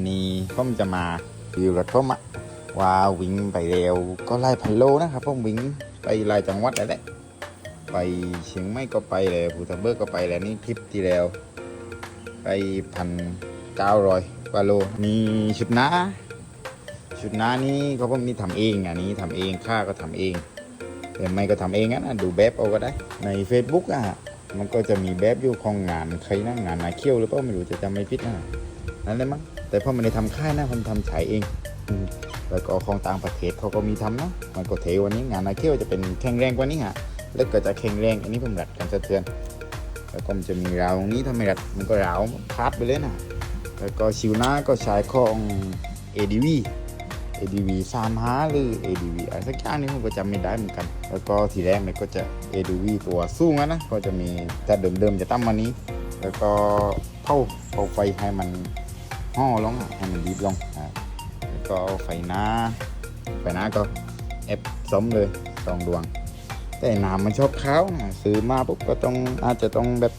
วันนี้ผมจะมารีวิวรถผมอะว่าวิ่งไปเร็วก็ไล่พันโลนะครับผมวิ่งไปหลายจังหวัดแล้วแหละไปเชียงใหม่ก็ไปเลยภูทับเบิกก็ไปแล้วนี่ทริปที่แล้ว ไปพันเก้าร้อยกว่าโลมีชุดหน้าชุดหน้านี้เขาผมมีทำเองอันนี้ทำเองค่าก็ทำเองแต่ไม่ก็ทำเองนะดูแบบเอาก็ได้ ใน Facebook อะมันก็จะมีแบบอยู่ของงานใครนะงานนาเคี้ยวหรือเปล่าไม่รู้จะจำไม่ผิดนะนั่นแหละมั้ง แต่พอมันในทำค่ายนะผมทำฉายเองอืมแล้วก็ของต่างประเทศเขาก็มีทำนะมันก็เทวันนี้งานนาเคี้ยวจะเป็นแข็งแรงกว่านี้ฮะแล้วก็จะแข็งแรงอันนี้ผมรัดกันสะเทือน แล้วก็มันจะมีราวตรงนี้ถ้าไม่รัดมันก็ราวพาดไปเลยนะแล้วก็ชิวหน้าก็ใช้ของ ADV ADV 3 5หรือ ADV อะไรสักอย่างนี้ผมก็จำไม่ได้เหมือนกัน แล้วก็ทีแรกมันก็จะ ADV ตัวสูงอะนะก็จะมีแต่เดิมๆจะตั้งมานี้ แล้วก็เผาเผาไฟให้มัน ห่อลงอะให้มันดีบลงอ่าแล้วก็เอาไฟหน้า ไฟหน้าก็เอฟสมเลยสองดวง แต่น้ำมันชอบขาวนะซื้อมาปุ๊บก็ต้องอาจจะต้องแบบ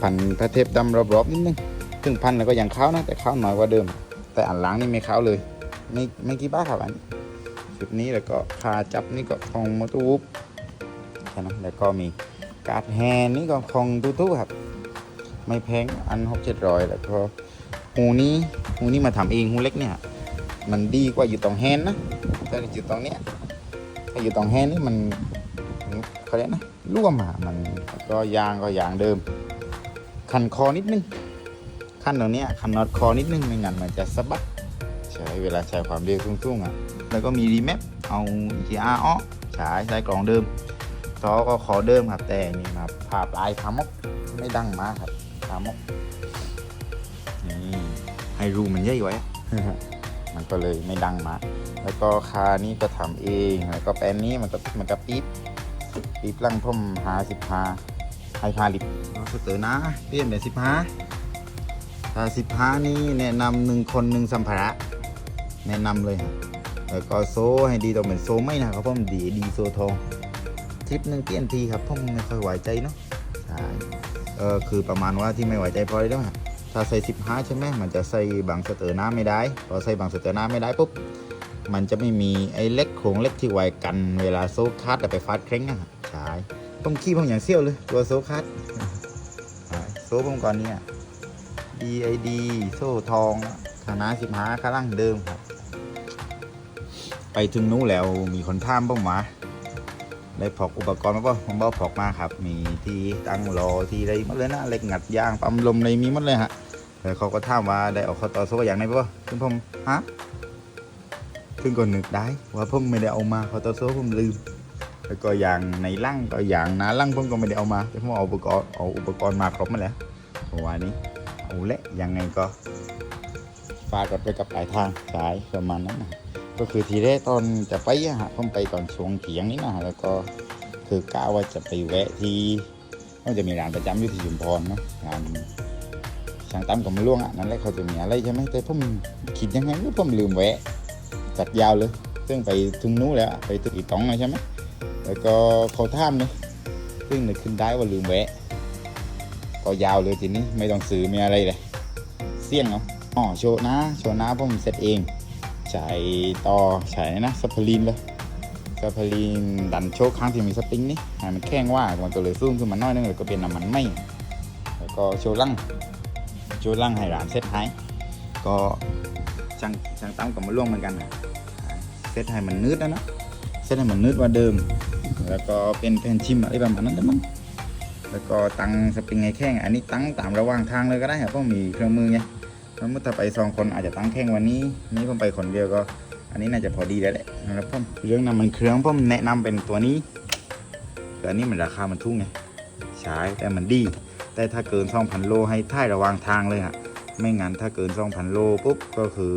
พันพระเทพดำรอบๆนิดนึงถึงพันแล้วก็ยังขาวนะแต่ขาวน้อยกว่าเดิม แต่อันล้างนี่ไม่ขาวเลยไม่ไม่กี่บ้าครับอันชุดนี้แล้วก็คาจับนี่ก็ของมอเตอร์วูฟแค่นั้นแล้วก็มีการ์ดแฮนนี่ก็ของตูทูครับ ไม่แพงอันหกเจ็ดร้อยแล้วก็ หูนี้หูนี้มาทำเองหูเล็กเนี่ย มันดีกว่าอยู่ตรงแฮนนะแต่อยู่ตรงเนี้ยถ้าอยู่ตรงแฮนนี่มันเขาเรียกนะร่วมอะมันก็ยางก็ยางเดิม คันคอนิดนึงขั้นตรงเนี้ยคันน็อตคอนิดนึงไม่งั้นมันจะสะบัดใช้เวลาใช้ความเร็วสูงๆอะแล้วก็มีรีแมปเอา GR อ้อฉายใช้กล่องเดิมซอก็ขอเดิมครับแต่นี่มาผ่าปลายพามกไม่ดังมากครับพามก รูมันใหญ่ไว้ มันก็เลยไม่ดังมากแล้วก็คานี้ก็ทำเอง แล้วก็แปลนนี้มันก็มันก็ปี๊บปี๊บลังพ่มหาสิบหาให้พาลิบเอาสเตอร์นะเปลี่ยนเป็นสิบห้าถ้าสิบห้านี่แนะนำหนึ่งคนหนึ่งสัมภาระ แนะนำเลยฮะแล้วก็โซ่ให้ดีต้องเป็นโซ่ไม่นะครับเพราะมันดีดีโซ่ทองทริปหนึ่งเปลี่ยนทีครับเพราะมันไม่ค่อยไหวใจเนาะใช่เออคือประมาณว่าที่ไม่ไหวใจเพราะอะไรรู้ไหมฮะ ถ้าใส่สิบห้าใช่ไหมมันจะใส่บางสเตอร์น้ำไม่ได้พอใส่บางสเตอร์น้ำไม่ได้ปุ๊บมันจะไม่มีไอ้เล็กโครงเล็กที่ไวกันเวลาโซ่คัดแต่ไปฟาดเคร่งอะฮะใช่ผมขี้ผมอย่างเซี่ยวเลยตัวโซ่คัดโซ่ผมก่อนเนี่ย DID โซ่ทองคณะสิบห้าข้างล่างเดิมครับ ไปถึงนู้นแล้วมีคนท่ามบ้างมาได้ผอกอุปกรณ์มาป่ะผมบอกผอกมาครับ มีที่ตั้งรอที่อะไรหมดเลยนะเล็กงัดยางปั๊มลมอะไรมีหมดเลยฮะ แล้วเขาก็ถามว่าได้เอาข้าต่อโซ่อย่างไรป่ะซึ่งผมฮะซึ่งก็นึกได้ว่าผมไม่ได้เอามาเขาต่อโซ่ผมลืม แล้วก็อย่างในล่งก็อย่างหนาล่งผมก็ไม่ได้เอามาแต่ผมเอาอุปกรณ์เอาอุปกรณ์มาครบมาแล้วเมื่อวานนี้เอาละยังไงก็ฝากกันไปกับปลายทางสายประมาณนั้นนะก็คือทีแรกตอนจะไปอะฮะผมไปตอนช่วงเถียงนี่นะแล้วก็คือกะว่าจะไปแวะที่มันจะมีร้านประจำอยู่ที่ชุมพรเนาะร้าน ช่างตั้มกับมะล่วงอะนั่นแหละเขาจะมีอะไรใช่ไหมแต่ผมคิดยังไงก็ผมลืมแวะจัดยาวเลยซึ่งไปถึงนู้นแล้วไปถึงอีตองใช่ไหมแล้วก็เขาท่ามเลยซึ่งนึกขึ้นได้ว่าลืมแวะก็ยาวเลยทีนี้ไม่ต้องซื้อไม่อะไรเลยเสี่ยงเอาอ๋อโชว์นะโชว์นะผมเซตเองใช้ต่อใช้นะสปรินเลยสปรินดันโชว์ข้างที่มีสปริงนี่ให้มันแข็งว่ามันก็เลยซูมขึ้นมาน้อยนึงแล้วก็เป็นน้ำมันไหมแล้วก็โชว์ลัง ชว์ลังให้ร้านเซตให้ก็ช่างช่างตั้มกับมาล่วงเหมือนกันนะเซตให้มันนืดนะนะเซตให้มันนืดกว่าเดิม แล้วก็เป็นแผ่นชิมอะไรประมาณนั้นแหละมั้งแล้วก็ตั้งสปริงไงแข้งอันนี้ตั้งตามระหว่างทางเลยก็ได้ครับเพราะมีเครื่องมือไงสมมติถ้าไปสองคนอาจจะตั้งแข้งวันนี้นี่ผมไปคนเดียวก็ อันนี้น่าจะพอดีแล้วแหละนะครับผมเรื่องน้ำมันเครื่องผมแนะนำเป็นตัวนี้แต่อันนี้มันราคามันทุ่งไงใช้แต่มันดี แต่ถ้าเกิน 2,000 โลให้ท่ายระว่างทางเลยฮะไม่งั้นถ้าเกิน 2,000 โลปุ๊บก็คือ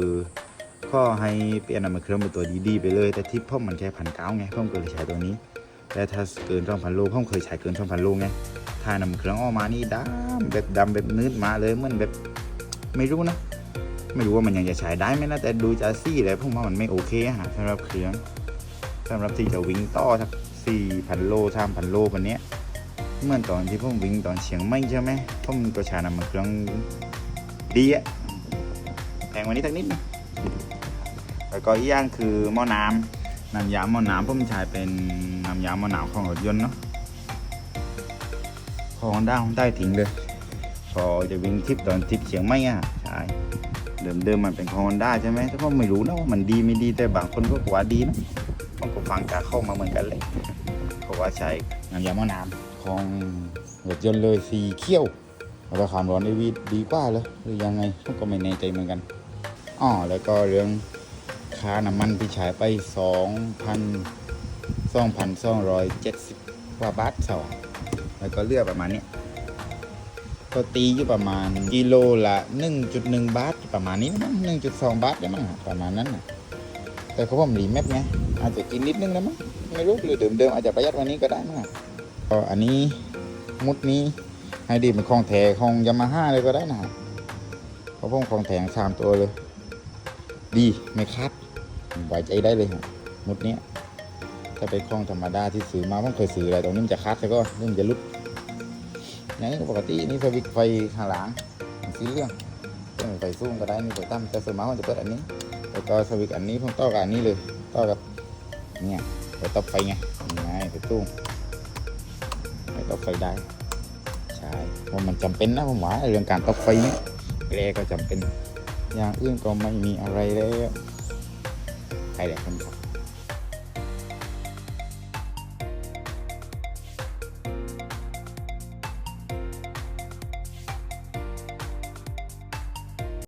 ข้อให้เปลี่ยนน้ำมันเครื่องเป็นตัวดีๆไปเลย แต่ที่พ่มมันแค่พันเก้าไงพ่มก็เลยใช้ตัวนี้ แต่ถ้าเกิน 2,000 โลพ่มเคยใช้เกิน 2,000 โลไงถ้านำเครื่องออกมานี่ดำแบบดำแบบนืดมาเลยเหมือนแบบไม่รู้นะไม่รู้ว่ามันยังจะใช้ได้ไหมนะแต่ดูจากซี่แล้วผมว่ามันไม่โอเคฮะสำหรับเครื่องสำหรับที่จะวิ่งต่อสักสี่พันโลสามพันโลวันเนี้ย เหมื่อนตอนที่ผมวิ่งตอนเชียงใหม่ใช่ไหมผมก็ช้น้ำมันเครื่องดีอะแพงกวันนี้สักนิดนึงแล้วก็อีกอย่างคือหม้อน้ำน้ำยาหม้อน้ำผมใช้เป็นน้ำยาหม้อน้ำของรถยนต์เนาะของด้าผมได้ทิ้งเลยพอจะวิ่งทริปตอนทริปเชียงใหม่อะใช่เดิมเดิมมันเป็นของฮอนด้าใช่ไหมแต่ก็ไม่รู้นะว่ามันดีไม่ดีแต่บางคนก็กว่าดีนะผมก็ฟังจากเข้ามาเหมือนกันเลยเขาะว่าใช้น้ำยาหม้อน้ำ ของรถยนต์เลยสีเขียวราคาร้อนไอวีดีกว่าเลยหรือยังไงผมก็ไม่แน่ใจเหมือนกันอ๋อแล้วก็เรื่องค่าน้ำมันที่ใช้ไปสองพันสองพันสองร้อยเจ็ดสิบกว่าบาทสวะแล้วก็เลือกประมาณนี้ก็ตีอยู่ประมาณกิโลละ 1.1 บาท ประมาณนี้นะมั้ง1.2 บาทได้มั้งประมาณนั้นนะแต่เขาว่ามันรีแมปไงอาจจะกินนิดนึงนะมั้งไม่รู้หรือเดิมๆอาจจะประหยัดวันนี้ก็ได้มั้ง ก็อันนี้มุดนี้ให้ดีเป็นของแถของยามาฮ่าเลยก็ได้นะเพราะพวกของแถงสามตัวเลย ดีไม่คัดไว้ใจได้เลยมุดนี้ถ้าเป็นของธรรมดาที่ซื้อมาผมเคยซื้ออะไรตรงนี้มันจะคัดแล้วก็นี่มันจะลุดอย่างนี้ปกตินี่สวิตไฟข้างหลังสีเหลืองไฟสูงก็ได้นี่ไฟต่ำแต่ส่วนมากมันจะเปิดอันนี้แล้วก็สวิตอันนี้ผมต่อกับอันนี้เลยต่อกับเนี่ยไฟต่อไฟไงนี่ไงไฟตู้ ต่อไฟได้ ใช่เพราะมันจำเป็นนะผมว่าเรื่องการต่อไฟเนี่ยแรก็จำเป็น อย่างอื่นก็ไม่มีอะไรแล้วใครแหละคนขับ